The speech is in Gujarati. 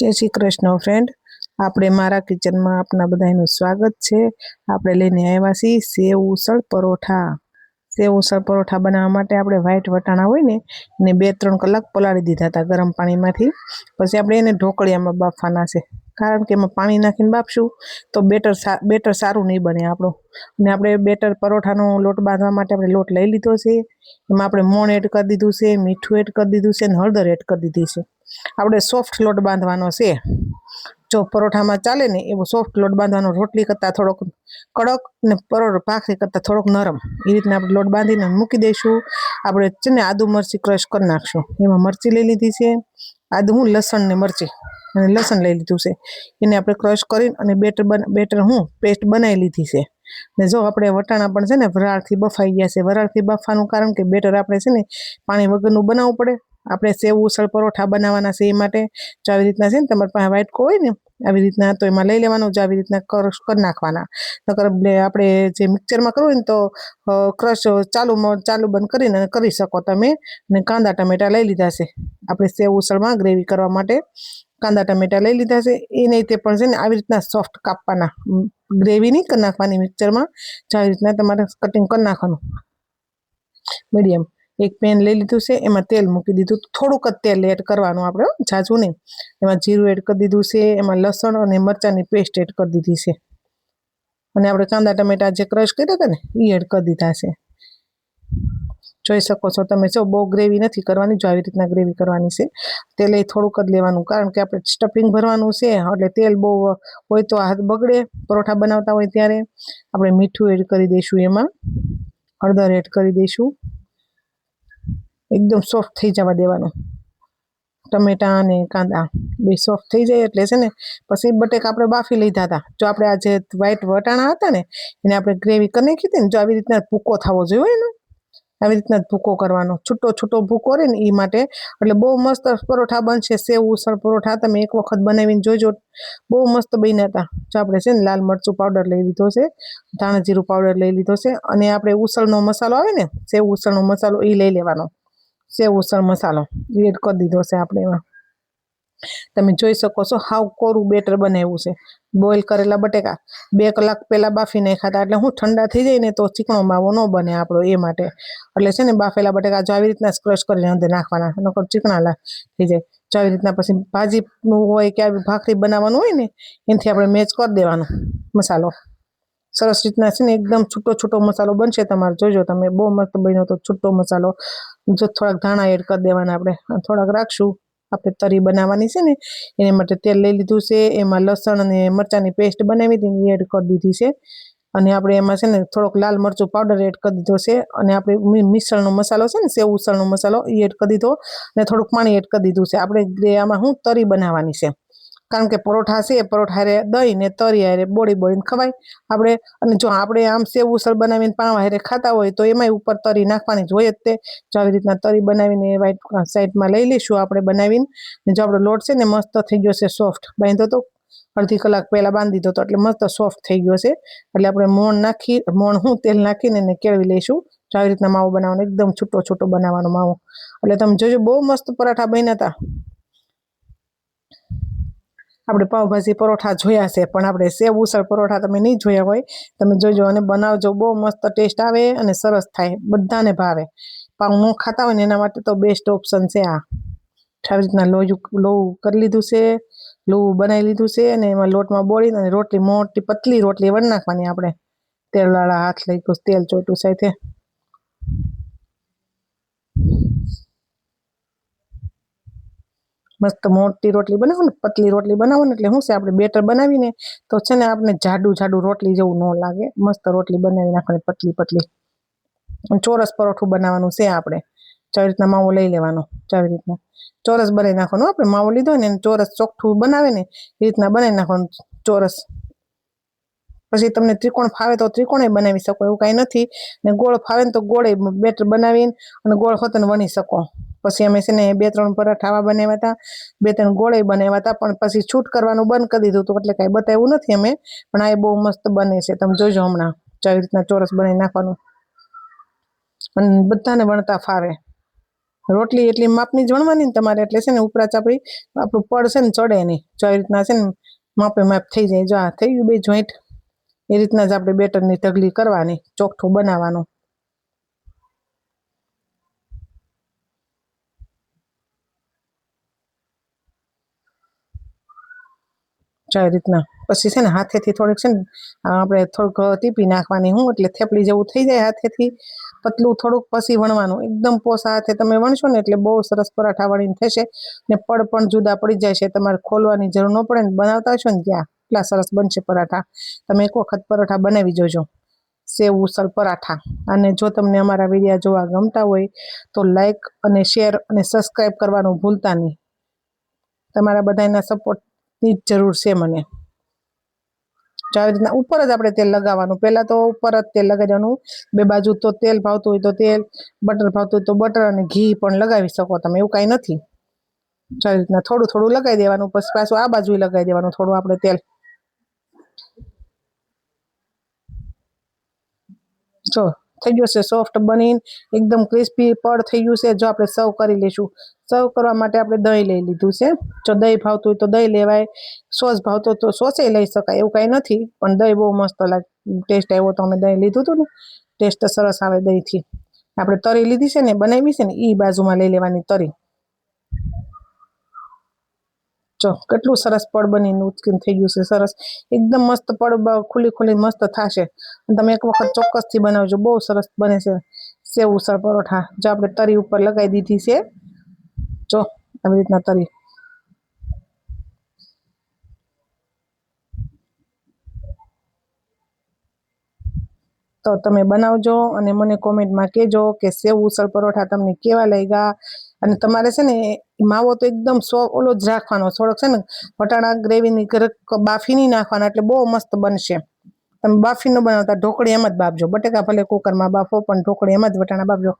જય શ્રી કૃષ્ણ ફ્રેન્ડ આપણે મારા કિચનમાં આપના બધાનું સ્વાગત છે. આપણે લઈને આવ્યા છીએ સેવ ઉસળ પરોઠા. સેવ ઉસળ પરોઠા બનાવવા માટે આપણે વ્હાઈટ વટાણા હોય ને, એને બે ત્રણ કલાક પલાળી દીધા હતા ગરમ પાણીમાંથી. પછી આપણે એને ઢોકળિયામાં બાફવાના છે. કારણ કે એમાં પાણી નાખીને બાફશું તો બેટર બેટર સારું નહીં બને આપણું. અને આપણે બેટર પરોઠાનો લોટ બાંધવા માટે આપણે લોટ લઈ લીધો છે. એમાં આપણે મોણ એડ કરી દીધું છે, મીઠું એડ કરી દીધું છે અને હળદર એડ કરી દીધી છે. આપણે સોફ્ટ લોટ બાંધવાનો છે. જો પરોઠામાં ચાલે ને એવો સોફ્ટ લોટ બાંધવાનો, રોટલી કરતાં થોડોક કડક ને પરોઠ ભાખરી કરતાં થોડોક નરમ. એ રીતના આપણે લોટ બાંધીને મૂકી દઈશું. આપણે છે ને આદુ મરચી ક્રશ કરી નાખશું. એમાં મરચી લઈ લીધી છે. આદુ હું, લસણ ને મરચી. અને લસણ લઈ લીધું છે. એને આપણે ક્રશ કરીને અને બેટર બેટર હું પેસ્ટ બનાવી લીધી છે. ને જો આપણે વટાણા પણ છે ને વરાળથી બફાઈ ગયા છે. વરાળથી બફવાનું કારણ કે બેટર આપણે છે ને પાણી વગરનું બનાવવું પડે. આપણે સેવ ઉસળ પરોઠા બનાવવાના છે એ માટે જો આવી રીતના છે ને તમારી પાસે વાઇટકો હોય ને, આવી રીતના તો એમાં લઈ લેવાનું, જો આવી રીતના ક્રશ કરી નાખવાના. નકર આપણે જે મિક્સરમાં કરવું ને તો ક્રશ ચાલુ ચાલુ બંધ કરીને કરી શકો તમે. અને કાંદા ટમેટા લઈ લીધા છે. આપણે સેવ ઉસળમાં ગ્રેવી કરવા માટે કાંદા ટમેટા લઈ લીધા છે. એ નહીં તે પણ છે ને આવી રીતના સોફ્ટ કાપવાના. ગ્રેવી નહીં કરી નાખવાની મિક્સરમાં. જો આવી રીતના તમારે કટિંગ કરી નાખવાનું. મીડિયમ. એક પેન લઈ લીધું છે. એમાં તેલ મૂકી દીધું. થોડુંક જ તેલ એડ કરવાનું આપણે ઝાઝું નહીં. એમાં જીરું એડ કરી દીધું છે. એમાં લસણ અને મરચાંની પેસ્ટ એડ કરી દીધી છે. અને આપણે કાંદા ટમેટા જે ક્રશ કર્યા હતા ને એ એડ કરી દીધા છે. જોઈ શકો છો તમે. જો બહુ ગ્રેવી નથી કરવાની, જો આવી રીતના ગ્રેવી કરવાની છે. તેલ એ થોડુંક જ લેવાનું, કારણ કે આપણે સ્ટફિંગ ભરવાનું છે. એટલે તેલ બહુ હોય તો હાથ બગડે. પરોઠા બનાવતા હોય ત્યારે. આપણે મીઠું એડ કરી દઈશું એમાં. હળદર એડ કરી દઈશું. એકદમ સોફ્ટ થઈ જવા દેવાનું. ટમેટા અને કાંદા, બે સોફ્ટ થઈ જાય એટલે છે ને, પછી બટેક આપણે બાફી લીધા હતા. જો આપણે આ જે વ્હાઈટ વટાણા હતા ને, એને આપણે ગ્રેવી કરી નાખી હતી ને, જો આવી રીતના ભૂકો થવો જોઈએ ને. આવી રીતના ભૂકો કરવાનો. છૂટો છૂટો ભૂકો રહે ને એ માટે. એટલે બહુ મસ્ત પરોઠા બનશે, સેવ, ઉસળ પરોઠા. તમે એક વખત બનાવીને જોજો. બહુ મસ્ત બન્યા હતા. જો આપણે છે ને, લાલ મરચું પાવડર લઈ લીધો છે, ધાણા જીરું પાવડર લઈ લીધો છે, અને આપણે ઉસળનો મસાલો આવે ને, સેવ ઉસળનો મસાલો એ લઈ લેવાનો. સેવ ઉસળ મસાલો. એડ કરી દીધો છે આપણે એમાં. તમે જોઈ શકો છો હાવ કોરું બેટર બનાવ્યું છે. બોઇલ કરેલા બટેકા. બે કલાક પહેલાં બાફી નાખ્યા એટલે હું ઠંડા થઈ જાય ને તો ચીકણો માવો ન બને આપણો એ માટે. એટલે છે ને બાફેલા બટેકા જો આવી રીતના સ્ક્રશ કરીને અંદર નાખવાના, નકર ચીકણા થઈ જાય. જો આવી રીતના પછી ભાજીનું હોય કે આવી ભાખરી બનાવવાનું હોય ને, એનાથી આપણે મેચ કરી દેવાનો મસાલો. સરસ રીતના છે ને એકદમ છૂટો છૂટો મસાલો બનશે તમારે. જોજો તમે, બહુ મસ્ત બન્યો તો છૂટો મસાલો. જો થોડાક ધાણા એડ કરી દેવાના આપણે. થોડાક રાખશું. આપણે તરી બનાવવાની છે ને, એને માટે તેલ લઈ લીધું છે. એમાં લસણ અને મરચાંની પેસ્ટ બનાવી હતી એડ કરી દીધી છે. અને આપણે એમાં છે ને થોડોક લાલ મરચું પાવડર એડ કરી દીધો છે. અને આપણે મિશ્રણનો મસાલો છે ને, સેવ ઉસળનો મસાલો એ એડ કરી દીધો. અને થોડુંક પાણી એડ કરી દીધું છે. આપણે આમાં હું તરી બનાવવાની છે. કારણ કે પરોઠા છે પરોઠા હારે દહીં ને તરી હારે બોળી બોળીને ખવાય. આપણે, અને જો આપણે આમ સેવ ઉસળ બનાવીને પાવા હારે ખાતા હોય તો એમાંય ઉપર તરી નાખવાની જ હોય જ તે. જો આવી રીતના તરી બનાવીને વાઈટ સાઈડમાં લઈ લઈશું આપણે બનાવીને. જો આપણો લોટ છે ને મસ્ત થઈ ગયો છે સોફ્ટ બાંધ્યો તો અડધી કલાક પહેલાં બાંધી દીધો તો એટલે મસ્ત સોફ્ટ થઈ ગયો છે. એટલે આપણે મોણ નાખી, મોણ હું તેલ નાખીને એને કેળવી લઈશું. જો આવી રીતના માવો બનાવવાનો, એકદમ છૂટો છૂટો બનાવવાનો માવો. એટલે તમે જોજો, બહુ મસ્ત પરાઠા બન્યા હતા આપણે પાઉંભાજી પરોઠા જોયા છે, પણ આપણે સેવ ઉસળ પરોઠા તમે નહીં જોયા હોય, તમે જોજો અને બનાવજો. બહુ મસ્ત ટેસ્ટ આવે અને સરસ થાય, બધાને ભાવે. પાઉં ન ખાતા હોય ને એના માટે તો બેસ્ટ ઓપ્શન છે આ. આવી રીતના લોહું લોહું કરી લીધું છે લોહું બનાવી લીધું છે અને એમાં લોટમાં બોળીને અને રોટલી, મોટી પતલી રોટલી વણ નાખવાની આપણે. તેલવાળા હાથ લઈ ગયું તેલ ચોટું સાથે મસ્ત મોટી રોટલી બનાવો ને, પતલી રોટલી બનાવો ને, એટલે શું છે, આપણે બેટર બનાવીને તો છે ને આપણે જાડું જાડું રોટલી જેવું ન લાગે. મસ્ત રોટલી બનાવી નાખવાની, પતલી પતલી. ચોરસ પરોઠું બનાવવાનું છે આપણે. આવી રીતના માવો લઈ લેવાનો આવી રીતના. ચોરસ બનાવી નાખવાનું આપણે, માવો લીધો ને ચોરસ ચોખ્ઠું બનાવે ને, એ રીતના બનાવી નાખવાનું ચોરસ. પછી તમને ત્રિકોણ ફાવે તો ત્રિકોણે બનાવી શકો, એવું કાંઈ નથી. ને ગોળ ફાવે ને તો ગોળે બેટર બનાવીને અને ગોળ હોતને વણી શકો. પછી અમે છે ને બે ત્રણ પરાઠાવા બનાવ્યા હતા, બે ત્રણ ગોળે બનાવ્યા હતા, પણ પછી છૂટ કરવાનું બંધ કરી દીધું હતું, એટલે કાંઈ બતાવ્યું નથી અમે, પણ આ બહુ મસ્ત બને છે, તમે જોજો હમણાં આવી રીતના ચોરસ બનાવી નાખવાનું. અને બધાને વણતા ફાવે. રોટલી એટલી માપની જ વણવાની ને તમારે, એટલે છે ને ઉપરા ચાપડી આપણું પડ છે ને ચડે નહીં. જો રીતના છે ને માપે માપ થઈ જાય, જો આ થઈ ગયું બે જોઈન્ટ, એ રીતના જ આપણે બેટરની ઢગલી કરવાની ચોખ્ઠું બનાવવાનું. જો રીતના. પછી છે ને હાથેથી થોડીક છે ને આપણે થોડુંક ટીપી નાખવાની હું, એટલે થેપલી જેવું થઈ જાય હાથેથી. પતલું થોડુંક પછી વણવાનું. એકદમ પોસા હાથે તમે વણશો ને, એટલે બહુ સરસ પરાઠા વણીને થશે. ને પડ પણ જુદા પડી જાય છે. તમારે ખોલવાની જરૂર ન પડે ને, બનાવતા હશો ને ત્યાં, એટલા સરસ બનશે પરાઠા. તમે એક વખત પરાઠા બનાવી જોજો. સેવ ઉસળ પરાઠા. અને જો તમને અમારા વિડીયા જોવા ગમતા હોય, તો લાઈક અને શેર અને સબસ્ક્રાઈબ કરવાનું ભૂલતા નહીં. તમારા બધાના સપોર્ટની જ જરૂર છે મને. જો આવી રીતના ઉપર જ આપણે તેલ લગાવવાનું. પહેલાં તો ઉપર જ તેલ લગાવી દેવાનું. બે બાજુ તો તેલ ભાવતું હોય તો તેલ, બટર ભાવતું હોય તો બટર અને ઘી પણ લગાવી શકો તમે. એવું કાંઈ નથી. આવી રીતના થોડું થોડું લગાવી દેવાનું. પછી પાછું આ બાજુ લગાવી દેવાનું થોડું આપણે તેલ. જો થઈ ગયું છે સોફ્ટ બનીને એકદમ ક્રિસ્પી પડ થઈ ગયું છે, જો આપણે સર્વ કરી લઈશું. સર્વ કરવા માટે આપણે દહીં લઈ લીધું છે. જો દહીં ભાવતું હોય તો દહીં લેવાય, સોસ ભાવતો તો સોસે લઈ શકાય, એવું કાંઈ નથી. પણ દહીં બહુ મસ્ત લાગે ટેસ્ટ આવ્યો તો અમે દહીં લીધું હતું ને ટેસ્ટ સરસ આવે દહીંથી. આપણે તરી લીધી છે ને, બનાવી છે ને એ બાજુમાં લઈ લેવાની તરી. કેટલું સરસ પડ બનીને ઉચકીને થઈ ગયું છે, સરસ. એકદમ મસ્ત પડ ખુલ્લી ખુલ્લી મસ્ત થશે. તમે એક વખત ચોક્કસથી બનાવજો, બહુ સરસ બને છે સેવ ઉસળ પરોઠા. જો, આપણે તરી ઉપર લગાવી દીધી છે. જો, આવી રીતના તરી. તો તમે બનાવજો અને મને કોમેન્ટમાં કહેજો કે સેવ ઉસળ પરોઠા તમને કેવા લાગ્યા. અને તમારે છે ને માવો તો એકદમ સો ઓલો જ રાખવાનો. થોડોક છે ને વટાણા ગ્રેવીની બાફી નહીં નાખવાના એટલે બહુ મસ્ત બનશે. તમે બાફી ન બનાવતા, ઢોકળી એમ જ બાફજો. બટેકા ભલે કુકરમાં બાફો, પણ ઢોકળી એમ જ વટાણા બાફજો.